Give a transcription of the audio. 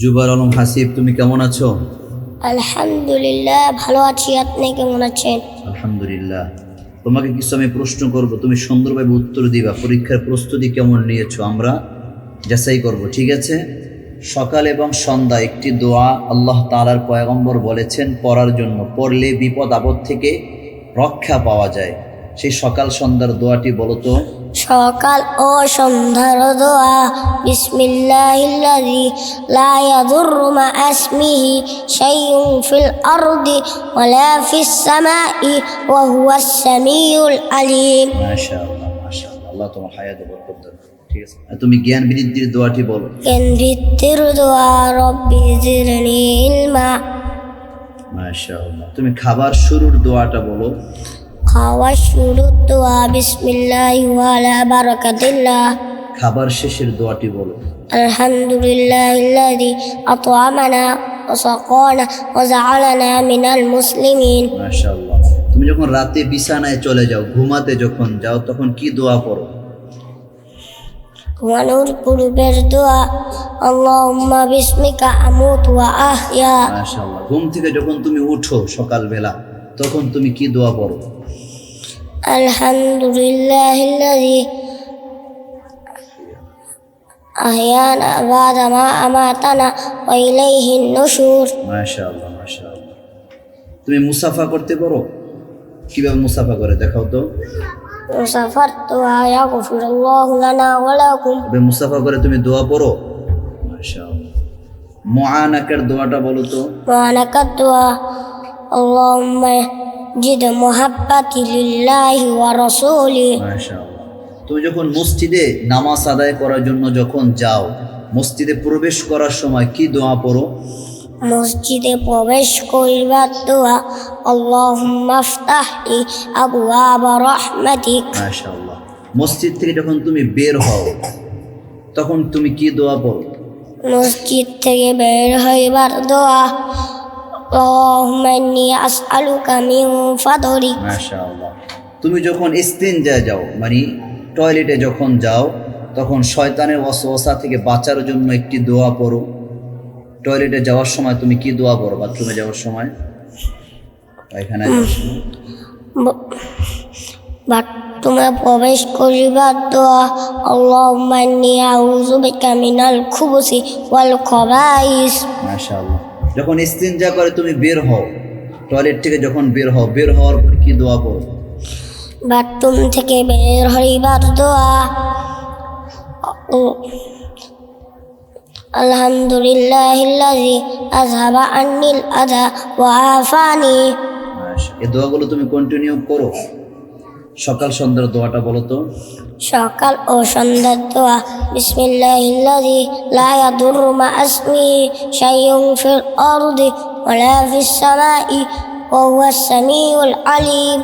জুবার আলম হাসিব তুমি কেমন আছো? আলহামদুলিল্লাহ ভালো আছি। আপনি কেমন আছেন? আলহামদুলিল্লাহ। তোমাকে কিছু আমি প্রশ্ন করব তুমি সুন্দরভাবে উত্তর দিবা। পরীক্ষার প্রস্তুতি কেমন নিয়েছো আমরা? যাচাই করব ঠিক আছে? সকাল এবং সন্ধ্যা একটি দোয়া আল্লাহ তাআলার পয়গম্বর বলেছেন পড়ার জন্য। পড়লে বিপদ আপদ থেকে রক্ষা পাওয়া যায়। সেই সকাল সন্ধ্যার দোয়াটি বলো তো। সকাল ও সন্ধ্যার দোয়া। বিসমিল্লাহিল্লাযী লা ইয়াদুররু মা আসমিহি শাইউন ফিল আরদি ওয়ালা ফিস সামাই ওয়া হুয়াস সামিউল আলিম। মাশাআল্লাহ মাশাআল্লাহ। আল্লাহ তোমার হায়াতে বরকত দান ঠিক আছে? তুমি জ্ঞান বৃদ্ধির দোয়াটি বলো। কেন ভিত্তির দোয়া রব্বি ইলমা। মাশাআল্লাহ। তুমি খাবার শুরুর দোয়াটা বলো। খাওয়া দোয়া খাবার শেষের দোয়াটি বলো। তুমি যখন রাতে বিছানায় চলে যাও ঘুমাতে যখন যাও তখন কি দোয়া করো ঘুমানোর পূর্বের দোয়া আল্লাহুম্মা আমুত ঘুম থেকে যখন তুমি উঠো সকালবেলা তখন তুমি কি দোয়া পড়ো? الحمد لله الذي أحيانا بعد ما أماتنا وإليه النشور মাশাআল্লাহ মাশাআল্লাহ তুমি মুসাফা করতে পারো কিভাবে মুসাফা করে দেখাও তো وسافرت ويغفر الله لنا ولكم তবে মুসাফা করে তুমি দোয়া পড়ো মাশাআল্লাহ মুআনাকের দোয়াটা বলো তো وعنك الدعاء اللهم মসজিদ মোহাব্বাতি ওয়া রাসূলি। তুমি যখন মসজিদে নামাজ আদায় করার জন্য যখন যাও মসজিদে প্রবেশ করার সময় কি দোয়া পড়ো? মসজিদে প্রবেশ করিবার দোয়া আল্লাহুম্মা ফতাহলি আবওয়াব রাহমাতিক। মাশাআল্লাহ। মসজিদ থেকে যখন তুমি বের হও তখন তুমি কি দোয়া পড়ো? মসজিদ থেকে বের হইবার দোয়া اللهم إني أسألك من فضلك মাশাআল্লাহ তুমি যখন ইস্তিনজায় যাও মানে টয়লেটে যখন যাও তখন শয়তানের ওয়াসওয়াসা থেকে বাঁচার জন্য একটি দোয়া পড়ো টয়লেটে যাওয়ার সময় তুমি কি দোয়া পড়ো বাথরুমে যাওয়ার সময় পায়খানায় যাওয়ার সময় বাথরুমে প্রবেশ করিবার দোয়া اللهم إني أعوذ بك من الخبث والخبائث মাশাআল্লাহ যখন ইস্তিনজা করে তুমি বের হও টয়লেট থেকে যখন বের হও বের হওয়ার পর কি দোয়া পড়ো বাথরুম থেকে বের হইবার দোয়া। আলহামদুলিল্লাহ আজহাবা আন্নিল আধা ওয়াফানি এই দোয়াগুলো তুমি কন্টিনিউ করো। সকাল সন্ধ্যার দোয়াটা বলো তো। সকাল ও সন্ধ্যার দোয়া বিসমিল্লাহিল্লাযী লা ইয়াদুররু মা আসমিহি শাইউন ফিল আরদি ওয়ালা ফিস সামাই ওয়া হুয়াস সামিউল আলিম